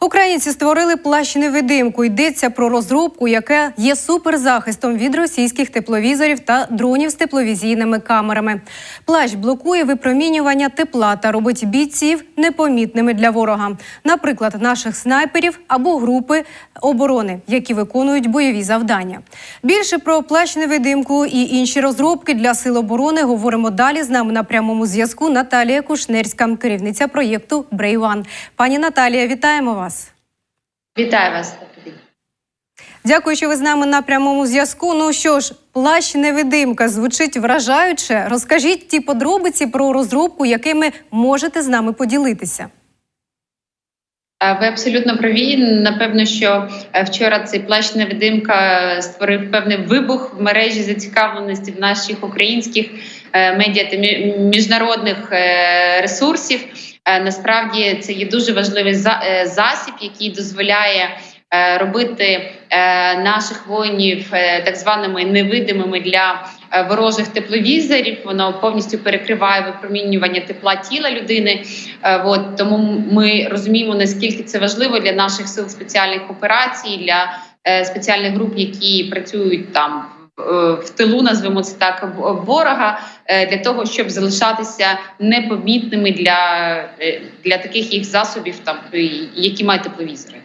Українці створили плащ невидимку. Йдеться про розробку, яка є суперзахистом від російських тепловізорів та дронів з тепловізійними камерами. Плащ блокує випромінювання тепла та робить бійців непомітними для ворога, наприклад, наших снайперів або групи оборони, які виконують бойові завдання. Більше про плащ невидимку і інші розробки для сил оборони говоримо далі. З нами на прямому зв'язку Наталія Кушнерська, керівниця проєкту Брейван. Пані Наталія, вітаємо вас. Вітаю вас. Дякую, що ви з нами на прямому зв'язку. Ну що ж, плащ невидимка звучить вражаюче. Розкажіть ті подробиці про розробку, якими можете з нами поділитися. Ви абсолютно праві. Напевно, що е, вчора цей плащ невидимка створив певний вибух в мережі зацікавленості в наших українських е, медіа та міжнародних е, ресурсів. Насправді це є дуже важливий засіб, який дозволяє робити наших воїнів так званими невидимими для ворожих тепловізорів. Воно повністю перекриває випромінювання тепла тіла людини. От тому ми розуміємо наскільки це важливо для наших сил спеціальних операцій, для спеціальних груп, які працюють там. В тилу назвемо це так ворога для того, щоб залишатися непомітними для для таких їх засобів, там які мають тепловізори.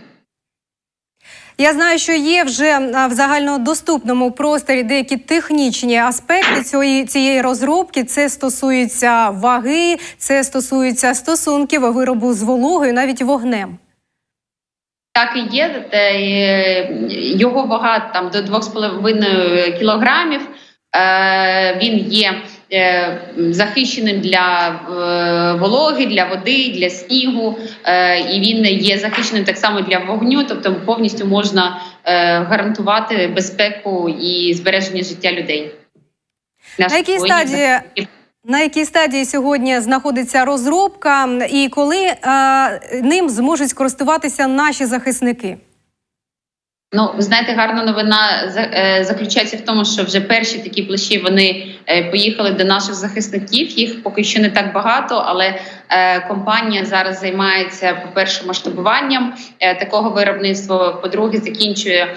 Я знаю, що є вже в загальнодоступному просторі деякі технічні аспекти цієї цієї розробки. Це стосується ваги, це стосується стосунків виробу з вологою, навіть вогнем. Так і є. Його вага там до 2,5 кілограмів. Він є захищеним для вологи, для води, для снігу, і він є захищеним так само для вогню, тобто повністю можна гарантувати безпеку і збереження життя людей. На якій стадії? На якій стадії сьогодні знаходиться розробка, і коли е, ним зможуть скористуватися наші захисники? Ну, ви знаєте, гарна новина заключається в тому, що вже перші такі плащі вони поїхали до наших захисників. Їх поки що не так багато, але компанія зараз займається по перше масштабуванням такого виробництва. По-друге, закінчує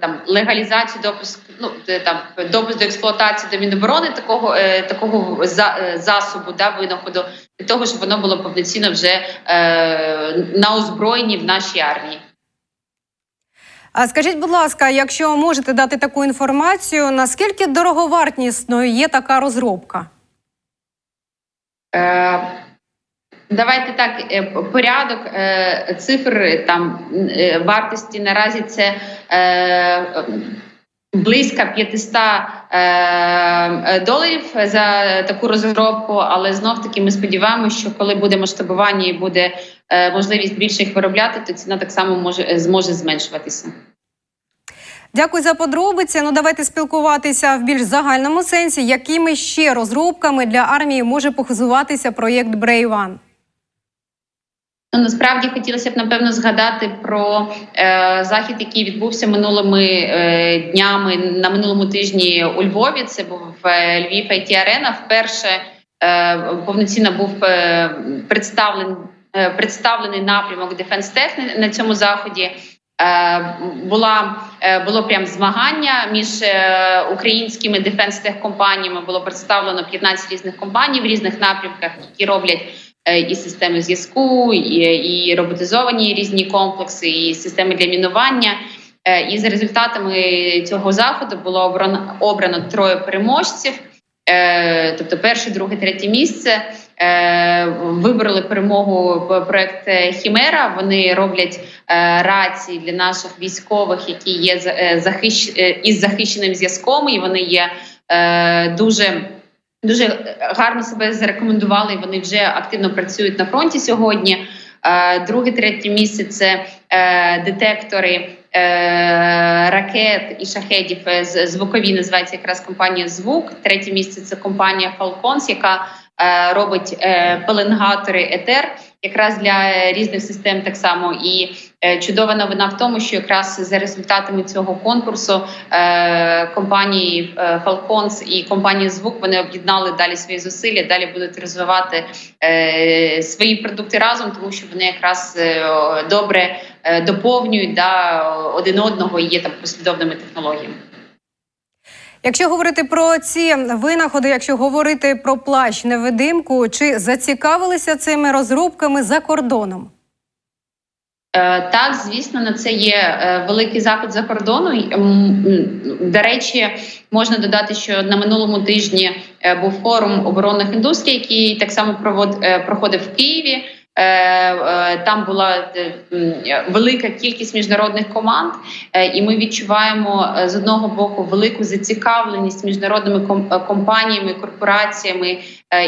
там легалізацію допуск, ну там допуск до експлуатації до міноборони такого такого засобу да винаходу для того, щоб воно було повноцінно вже е, на озброєнні в нашій армії. А скажіть, будь ласка, якщо можете дати таку інформацію, наскільки дороговартісною є така розробка? Е, Давайте так, порядок е, цифр там е, вартості наразі це е, близько 500 е, доларів за таку розробку. Але знов таки ми сподіваємося, що коли буде масштабування і буде е, можливість більше їх виробляти, то ціна так само може зможе зменшуватися. Дякую за подробиці. Ну давайте спілкуватися в більш загальному сенсі, якими ще розробками для армії може похизуватися проєкт Брейван. Ну, насправді хотілося б напевно згадати про е, захід, який відбувся минулими е, днями на минулому тижні у Львові. Це був е, Львів IT Арена. Вперше е, повноцінно був е, представлений е, представлений напрямок Defense Tech на цьому заході. Е, була е, було прям змагання між е, українськими Tech компаніями. Було представлено 15 різних компаній в різних напрямках, які роблять. І системи зв'язку, і і роботизовані різні комплекси, і системи для мінування. І за результатами цього заходу було обрано обрано троє переможців. Тобто, перше, друге, третє місце вибрали перемогу проект Хімера. Вони роблять рації для наших військових, які є захищ... із захищеним зв'язком, і вони є дуже. Дуже гарно себе зарекомендували. Вони вже активно працюють на фронті сьогодні. Друге, третє місце це детектори ракет і шахедів звукові. Називається якраз компанія Звук. Третє місце це компанія Falcons, яка е, робить е, пеленгатори етер, якраз для різних систем так само. І е, чудова новина в тому, що якраз за результатами цього конкурсу е, компанії е, Falcons і компанії Звук вони об'єднали далі свої зусилля, далі будуть розвивати е, свої продукти разом, тому що вони якраз е, добре е, доповнюють да, один одного і є там послідовними технологіями. Якщо говорити про ці винаходи, якщо говорити про плащ невидимку, чи зацікавилися цими розробками за кордоном? Е, Так, звісно, на це є е, великий запит за кордону. До речі, можна додати, що на минулому тижні е, був форум оборонних індустрій, який так само проходив в Києві. Е, е, Там була е, велика кількість міжнародних команд, і ми відчуваємо з одного боку велику зацікавленість міжнародними компаніями, корпораціями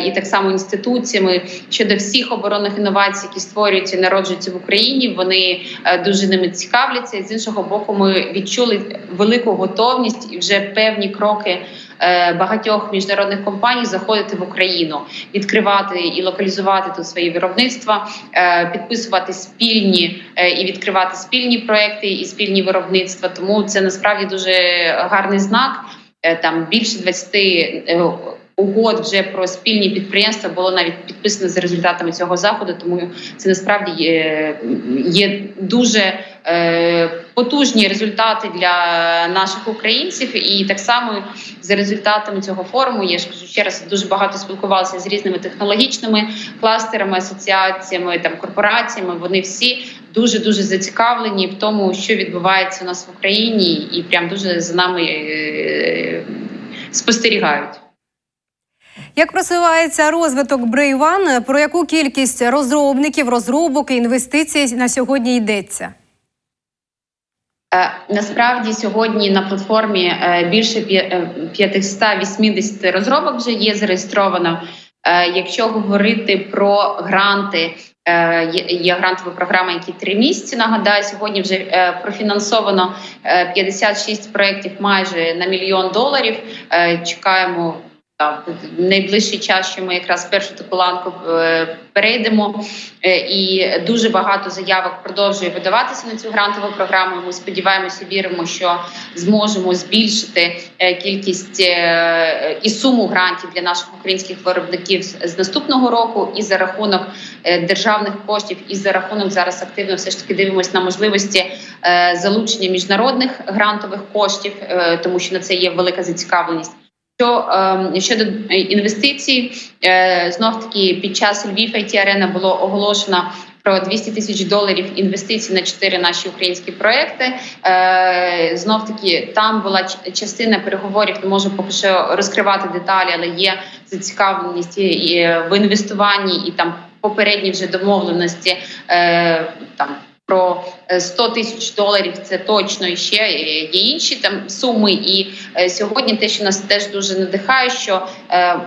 і так само інституціями щодо всіх оборонних інновацій, які створюються і народжуються в Україні. Вони дуже ними цікавляться. З іншого боку, ми відчули велику готовність і вже певні кроки. Е, Багатьох міжнародних компаній заходити в Україну, відкривати і локалізувати тут свої виробництва, е, підписувати спільні е, і відкривати спільні проекти і спільні виробництва. Тому це насправді дуже гарний знак. Там більше 20 е, угод вже про спільні підприємства було навіть підписано за результатами цього заходу. Тому це насправді є, є дуже е, потужні результати для наших українців. І так само за результатами цього форуму я ж кажу ще раз дуже багато спілкувалася з різними технологічними кластерами, асоціаціями там корпораціями. Вони всі дуже дуже зацікавлені в тому, що відбувається у нас в Україні, і прям дуже за нами е, спостерігають. Як просувається розвиток Брейван? Про яку кількість розробників, розробок і інвестицій на сьогодні йдеться? Е, Насправді сьогодні на платформі е, більше п'я- е, 580 розробок вже є зареєстровано. Якщо говорити про гранти, є- грантова програма, які три місяці. Нагадаю, сьогодні вже профінансовано е, 56 проєктів майже на мільйон доларів. Чекаємо. В найближчий час, що ми якраз першу таку ланку е, перейдемо, Е, і дуже багато заявок продовжує видаватися на цю грантову програму. Ми сподіваємося, віримо, що зможемо збільшити е, кількість і суму грантів для наших українських виробників з наступного року, і за рахунок державних коштів, і за рахунок зараз активно все ж таки дивимося на можливості залучення міжнародних грантових коштів, тому що на це є велика зацікавленість. Що е, щодо інвестицій, е, знов таки під час Львів IT Арена було оголошено про 200 тисяч доларів інвестицій на чотири наші українські проекти. Е, знов таки там була частина переговорів. Не можу поки що розкривати деталі, але є зацікавленість і в інвестуванні і там попередні вже домовленості е, там. Про е, 100 тисяч доларів це точно і ще е, є інші там суми. І е, сьогодні те, що нас теж дуже надихає, що е,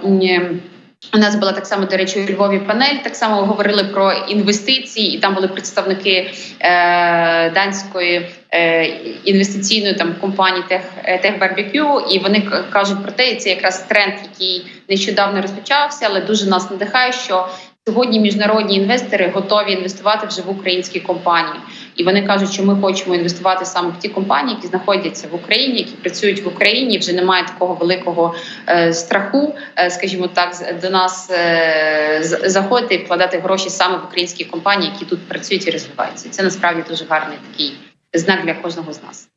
у нас була так само, до речі, у Львові панель. Так само говорили про інвестиції, і там були представники е, данської е, інвестиційної там компанії Тех Техбарбекю, і вони кажуть про те, і це якраз тренд, який нещодавно розпочався, але дуже нас надихає, що сьогодні міжнародні інвестори готові інвестувати вже в українські компанії, і вони кажуть, що ми хочемо інвестувати саме в ті компанії, які знаходяться в Україні, які працюють в Україні. Вже немає такого великого е, страху, е, скажімо так, до нас е, заходити і вкладати гроші саме в українські компанії, які тут працюють і розвиваються. Це насправді дуже гарний такий знак для кожного з нас.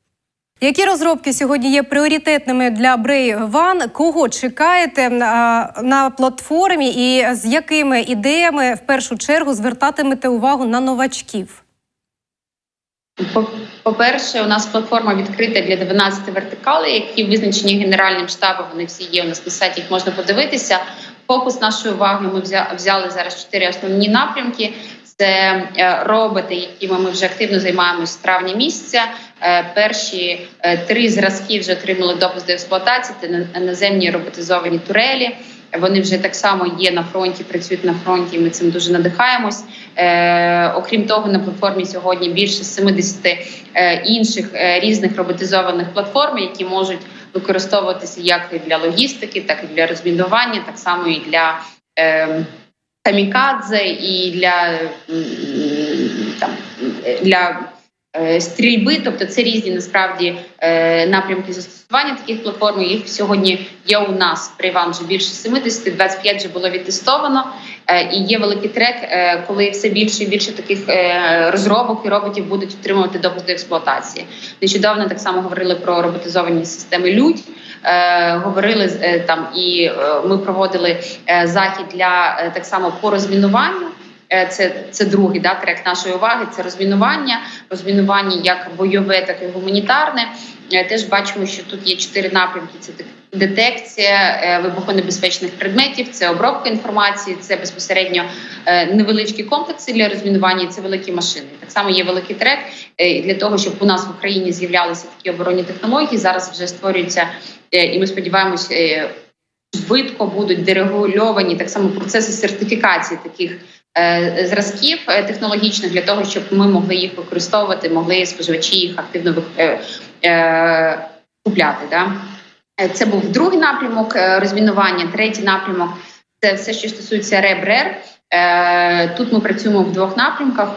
Які розробки сьогодні є пріоритетними для Брейван? Кого чекаєте на, платформі, і з якими ідеями в першу чергу звертатимете увагу на новачків? По- По-перше, у нас платформа відкрита для 12 вертикалей, які визначені генеральним штабом. Вони всі є у нас на сайті, їх можна подивитися. Фокус нашої уваги ми взяли зараз чотири основні напрямки. Це роботи, якими ми вже активно займаємося з травня місяця. Е, Перші е, три зразки вже отримали допуск до експлуатації. Це наземні роботизовані турелі. Вони вже так само є на фронті, працюють на фронті. Ми цим дуже надихаємось. Е, окрім того, на платформі сьогодні більше 70 е, інших різних роботизованих платформ, які можуть використовуватися як і для логістики, так і для розмінування, так само і для е, камікадзе, і для, там, для е, стрільби, тобто це різні насправді е, напрямки застосування таких платформ. Їх сьогодні є у нас при вам вже більше 70, 25 вже було відтестовано. Е, І є великий трек, е, коли все більше і більше таких е, розробок і роботів будуть отримувати допуск до експлуатації. Нещодавно так само говорили про роботизовані системи людь. Е, говорили е, там, і е, ми проводили захід для так само по розмінуванню. Е, Це, це другий да, трек нашої уваги. Це розмінування, розмінування як бойове, так і гуманітарне. Е, Теж бачимо, що тут є чотири напрямки: це детекція е, вибухонебезпечних предметів, це обробка інформації, це безпосередньо невеличкі комплекси для розмінування. Це великі машини. Так само є великий трек для того, щоб у нас в Україні з'являлися такі оборонні технології. Зараз вже створюються, і ми сподіваємось, швидко будуть дерегульовані так само процеси сертифікації таких зразків е, технологічних для того, щоб ми могли їх використовувати, могли споживачі їх активно е, е, купляти. Да? Е, Це був другий напрямок е, розмінування. Третій напрямок це все, що стосується РЕБ-РЕР. Е, Тут ми працюємо в двох напрямках.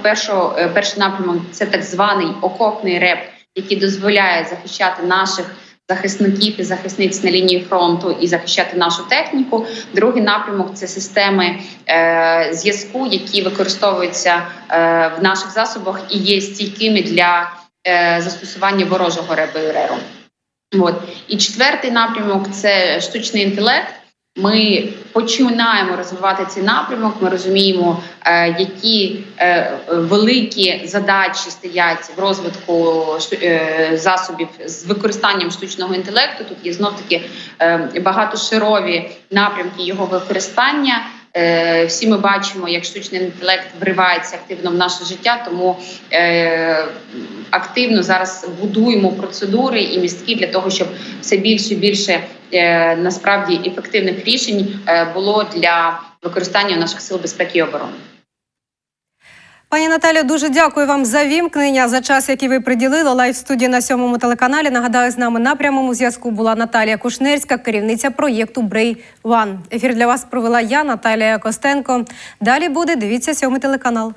Е, перший напрямок це так званий окопний РЕБ, який дозволяє захищати наших захисників і захисниць на лінії фронту і захищати нашу техніку. Другий напрямок це системи е, зв'язку, які використовуються е, в наших засобах і є стійкими для е, застосування ворожого РЕБ. От і четвертий напрямок це штучний інтелект. Ми починаємо розвивати цей напрямок. Ми розуміємо, е, які е, великі задачі стоять в розвитку е, засобів з використанням штучного інтелекту. Тут є знов таки багатошарові напрямки його використання. Всі ми бачимо, як штучний інтелект вривається активно в наше життя, тому активно зараз будуємо процедури і містки для того, щоб все більше і більше насправді ефективних рішень е, було для використання наших сил безпеки і оборони. Пані Наталі, дуже дякую вам за вімкнення за час, який ви приділили. Лайв студії на сьомому телеканалі. Нагадаю, з нами на прямому зв'язку була Наталія Кушнерська, керівниця проєкту Брей Ван. Ефір для вас провела я, Наталія Костенко. Далі буде дивіться сьомий телеканал.